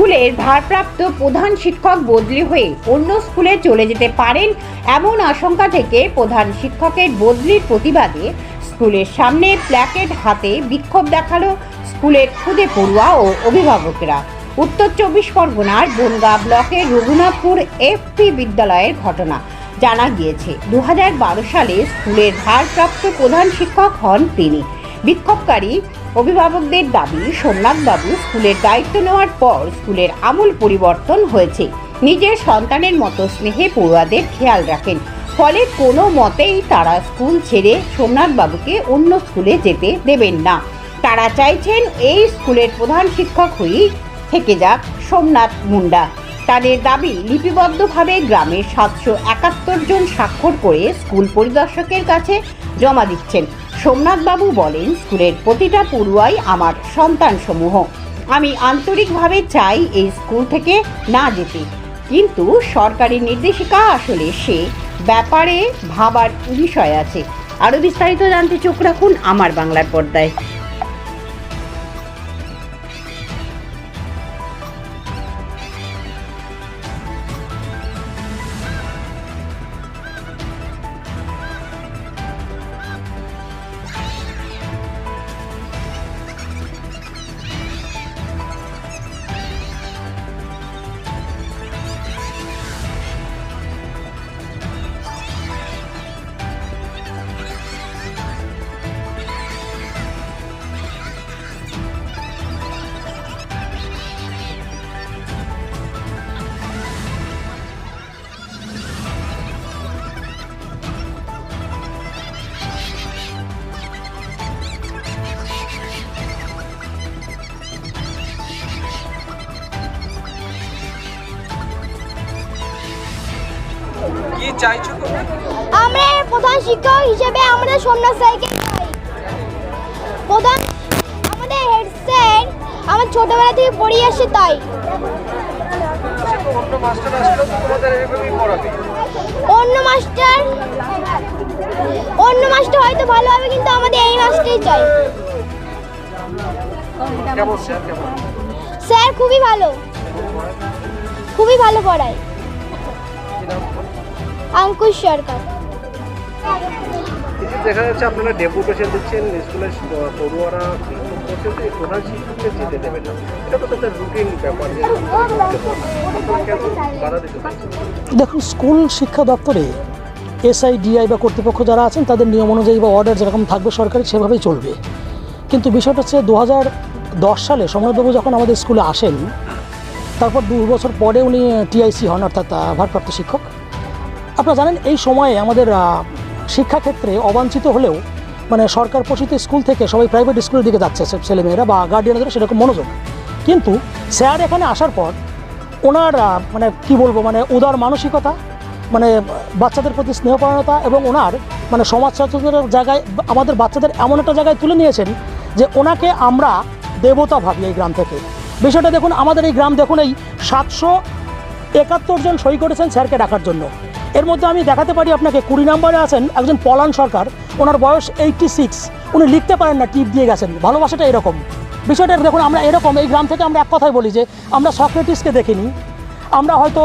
স্কুলের ভারপ্রাপ্ত প্রধান শিক্ষক বদলি হয়ে অন্য স্কুলে চলে যেতে পারেন এমন আশঙ্কা থেকে প্রধান শিক্ষকের বদলির প্রতিবাদে স্কুলের সামনে প্ল্যাকেট হাতে বিক্ষোভ দেখাল স্কুলের খুদে পড়ুয়া ও অভিভাবকেরা। উত্তর চব্বিশ পরগনার বনগাঁ ব্লকের রঘুনাথপুর এফপি বিদ্যালয়ের ঘটনা জানা গিয়েছে। দু হাজার বারো সালে স্কুলের ভারপ্রাপ্ত প্রধান শিক্ষক হন তিনি। বিক্ষোভকারী অভিভাবকদের দাবি, সোমনাথবাবু স্কুলের দায়িত্ব নেওয়ার পর স্কুলের আমূল পরিবর্তন হয়েছে। নিজের সন্তানের মতো স্নেহে পড়ুয়াদের খেয়াল রাখেন। ফলে কোনো মতেই তারা স্কুল ছেড়ে সোমনাথবাবুকে অন্য স্কুলে যেতে দেবেন না। তারা চাইছেন এই স্কুলের প্রধান শিক্ষক হয়েই থেকে যাক সোমনাথ মুন্ডা। তাদের দাবি, লিপিবদ্ধভাবে গ্রামের সাতশো একাত্তর জন স্বাক্ষর করে স্কুল পরিদর্শকের কাছে জমা দিচ্ছেন। সোমনাথবাবু বলেন, স্কুলের প্রতিটা পড়ুয়াই আমার সন্তানসমূহ। আমি আন্তরিকভাবে চাই এই স্কুল থেকে না যেতে। কিন্তু সরকারি নির্দেশিকা আসলে সে ব্যাপারে ভাবার বিষয় আছে। আরও বিস্তারিত জানতে চোখ রাখুন আমার বাংলার পর্দায়। কি চাইছো তোমরা? আমরা প্রধান শিক্ষক হিসেবে আমাদের সোমনাথ স্যারকে চাই। প্রধান আমাদের হেড স্যার আমার ছোটবেলা থেকে পড়িয়ে আসে তাই। অন্য মাস্টার আসলেও তো তোমাদের এভাবেই পড়াবে। অন্য মাস্টার অন্য মাস্টার হয়তো ভালো হবে কিন্তু আমাদের এই মাস্টারই চাই। কেমন স্যার কেমন? স্যার খুবই ভালো। খুবই ভালো পড়ায়? অঙ্কুশ সরকার। দেখা যাচ্ছে আপনারা ডেপুটেশন দিচ্ছেন স্কুলের পড়ুয়ারা প্রধান শিক্ষককে যেতে দেবে না। এটা তো তাদের রুটিন ব্যাপার দেখুন স্কুল শিক্ষা দপ্তরে এসআই ডিআই বা কর্তৃপক্ষ যারা আছেন তাদের নিয়ম অনুযায়ী বা অর্ডার যেরকম থাকবে সরকারি সেভাবেই চলবে। কিন্তু বিষয়টা হচ্ছে দু দশ সালে সম্রাটবাবু যখন আমাদের স্কুলে আসেন তারপর দু বছর পরে উনি টিআইসি হন অর্থাৎ ভারপ্রাপ্ত শিক্ষক। আপনারা জানেন, এই সময়ে আমাদের শিক্ষাক্ষেত্রে অবাঞ্ছিত হলেও মানে সরকার পোষিত স্কুল থেকে সবাই প্রাইভেট স্কুলের দিকে যাচ্ছে ছেলেমেয়েরা বা গার্ডিয়ানদের সেরকম মনোযোগ। কিন্তু স্যার এখানে আসার পর, ওনার মানে কি বলব মানে উদার মানসিকতা মানে বাচ্চাদের প্রতি স্নেহপরায়ণতা এবং ওনার মানে সমাজ সচেতনের জায়গায়, আমাদের বাচ্চাদের এমন একটা জায়গায় তুলে নিয়েছেন যে ওনাকে আমরা দেবতা ভাবি এই গ্রাম থেকে। বিষয়টা দেখুন, আমাদের এই গ্রাম দেখুন, এই সাতশো একাত্তর জন সই করেছেন স্যারকে ডাকার জন্য। এর মধ্যে আমি দেখাতে পারি আপনাকে কুড়ি নম্বরে আছেন একজন পলান সরকার ওনার বয়স এইটটি সিক্স উনি লিখতে পারেন না টিপ দিয়ে গেছেন। ভালোবাসাটা এরকম। বিষয়টা দেখুন আমরা এরকম এই গ্রাম থেকে আমরা এক কথাই বলি যে আমরা সক্রেটিসকে দেখিনি। আমরা হয়তো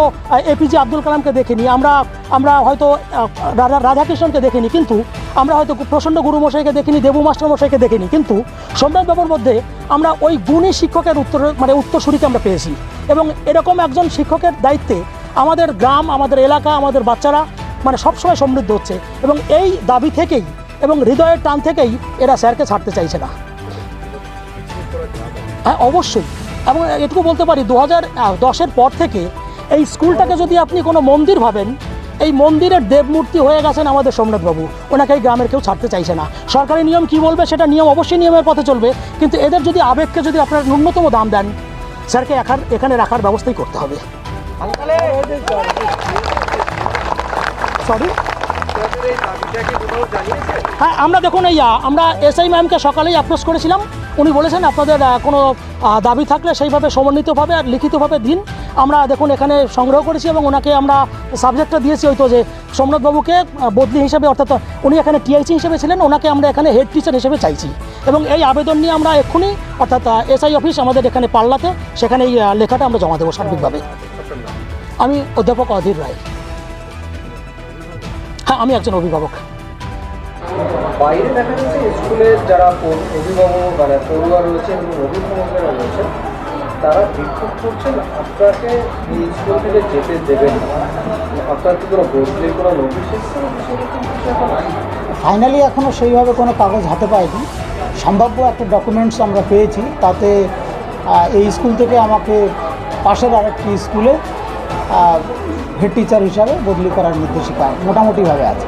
এপিজে আব্দুল কালামকে দেখিনি। আমরা আমরা হয়তো আহ, রাধা রাধাকৃষ্ণনকে দেখিনি। কিন্তু আমরা হয়তো প্রচণ্ড গুরু মশাইকে দেখিনি দেবু মাস্টার মশাইকে দেখিনি। কিন্তু সম্রাট বাবুর মধ্যে আমরা ওই গুণী শিক্ষকের উত্তর মানে উত্তরসূরিকে আমরা পেয়েছি। এবং এরকম একজন শিক্ষকের দায়িত্বে আমাদের গ্রাম, আমাদের এলাকা, আমাদের বাচ্চারা মানে সবসময় সমৃদ্ধ হচ্ছে এবং এই দাবি থেকেই এবং হৃদয়ের টান থেকেই এরা স্যারকে ছাড়তে চাইছে না। হ্যাঁ অবশ্যই। এবং এটুকু বলতে পারি দু হাজার দশের পর থেকে এই স্কুলটাকে যদি আপনি কোনো মন্দির ভাবেন, এই মন্দিরের দেবমূর্তি হয়ে গেছেন আমাদের সোমনাথবাবু। ওনাকে এই গ্রামের কেউ ছাড়তে চাইছে না। সরকারি নিয়ম কি বলবে সেটা নিয়ম অবশ্যই নিয়মের পথে চলবে, কিন্তু এদের যদি আবেগকে যদি আপনারা ন্যূনতম দাম দেন, স্যারকে এখান এখানে রাখার ব্যবস্থাই করতে হবে। সরি জানিয়েছে হ্যাঁ আমরা দেখুন এই আমরা এসআই ম্যামকে সকালেই অ্যাপ্রোচ করেছিলাম। উনি বলেছেন আপনাদের কোনো দাবি থাকলে সেইভাবে সমন্বিতভাবে আর লিখিতভাবে দিন। আমরা দেখুন এখানে সংগ্রহ করেছি এবং ওনাকে আমরা সাবজেক্টটা দিয়েছি হয়তো যে সোমনাথবাবুকে বদলি হিসেবে অর্থাৎ উনি এখানে টিআইসি হিসেবে ছিলেন ওনাকে আমরা এখানে হেড টিচার হিসেবে চাইছি। এবং এই আবেদন নিয়ে আমরা এক্ষুনি অর্থাৎ এসআই অফিস আমাদের এখানে পাল্লাতে সেখানে এই লেখাটা আমরা জমা দেবো সার্বিকভাবে। আমি অধ্যাপক অধীর রায়। হ্যাঁ আমি একজন অভিভাবক। বাইরে দেখা যাচ্ছে স্কুলের যারা অভিভাবক মানে পড়ুয়া রয়েছে এবং অভিভাবকরা রয়েছেন তারা বিক্ষোভ করছেন আপনাকে এই স্কুল থেকে যেতে দেবেন আপনার কি কোনো বদলির কোনো নোটিশ এসেছে? সেরকম কিছু এখন ফাইনালি এখনও সেইভাবে কোনো কাগজ হাতে পাইনি। সম্ভাব্য একটা ডকুমেন্টস আমরা পেয়েছি তাতে এই স্কুল থেকে আমাকে পাশের আরেকটি স্কুলে হেড টিচার হিসাবে বদলি করার নির্দেশিকা মোটামুটিভাবে আছে।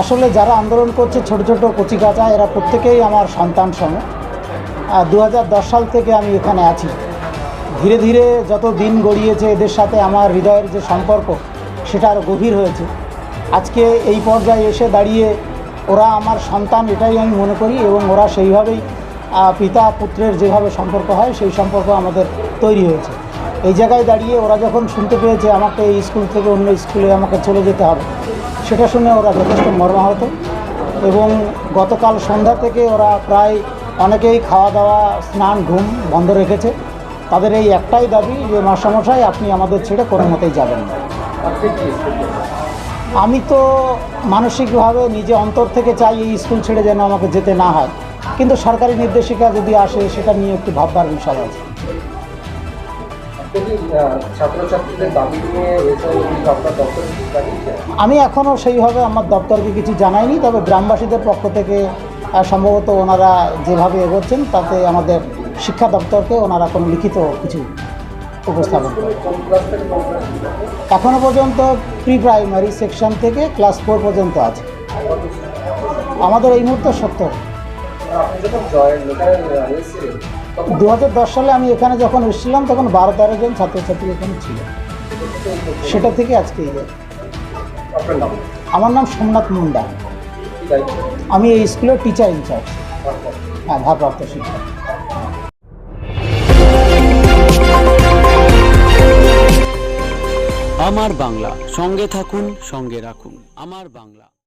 আসলে যারা আন্দোলন করছে ছোট ছোট কচিকাচা এরা প্রত্যেকেই আমার সন্তান সম দু সাল থেকে আমি এখানে আছি। ধীরে ধীরে যত দিন গড়িয়েছে এদের সাথে আমার হৃদয়ের যে সম্পর্ক সেটা আরও গভীর হয়েছে। আজকে এই পর্যায়ে এসে দাঁড়িয়ে ওরা আমার সন্তান এটাই আমি মনে করি এবং ওরা সেইভাবেই পিতা পুত্রের যেভাবে সম্পর্ক হয়, সেই সম্পর্ক আমাদের তৈরি হয়েছে। এই জায়গায় দাঁড়িয়ে ওরা যখন শুনতে পেয়েছে, আমাকে এই স্কুল থেকে অন্য স্কুলে আমাকে চলে যেতে হবে, সেটা শুনে ওরা যথেষ্ট মর্মাহত এবং গতকাল সন্ধ্যা থেকে ওরা প্রায় অনেকেই খাওয়া দাওয়া স্নান, ঘুম বন্ধ রেখেছে। তাদের এই একটাই দাবি যে, মাস্টারমশাই, আপনি আমাদের ছেড়ে কোনো মতেই যাবেন না। আমি তো মানসিকভাবে নিজে অন্তর থেকে চাই এই স্কুল ছেড়ে যেন আমাকে যেতে না হয়। কিন্তু সরকারি নির্দেশিকা যদি আসে সেটা নিয়ে একটু ভাববার বিষয় আছে। আমি এখনও সেইভাবে আমার দপ্তরকে কিছু জানাইনি তবে গ্রামবাসীদের পক্ষ থেকে সম্ভবত ওনারা যেভাবে এগোচ্ছেন তাতে আমাদের শিক্ষা দপ্তরকে ওনারা কোনো লিখিত কিছু উপস্থাপন এখনও পর্যন্ত প্রি প্রাইমারি সেকশন থেকে ক্লাস ফোর পর্যন্ত আছে। আমাদের এই মুহূর্তে সত্তর দু হাজার দশ সালে আমি এখানে যখন এসেছিলাম তখন বারো তেরো জন ছাত্রছাত্রী এখানে ছিল। সেটা থেকে আজকে আমার নাম সোমনাথ মুন্ডা। আমি এই স্কুলের টিচার ইনচার্জ হ্যাঁ ভারপ্রাপ্ত শিক্ষক। আমার বাংলা। সঙ্গে থাকুন সঙ্গে রাখুন। আমার বাংলা।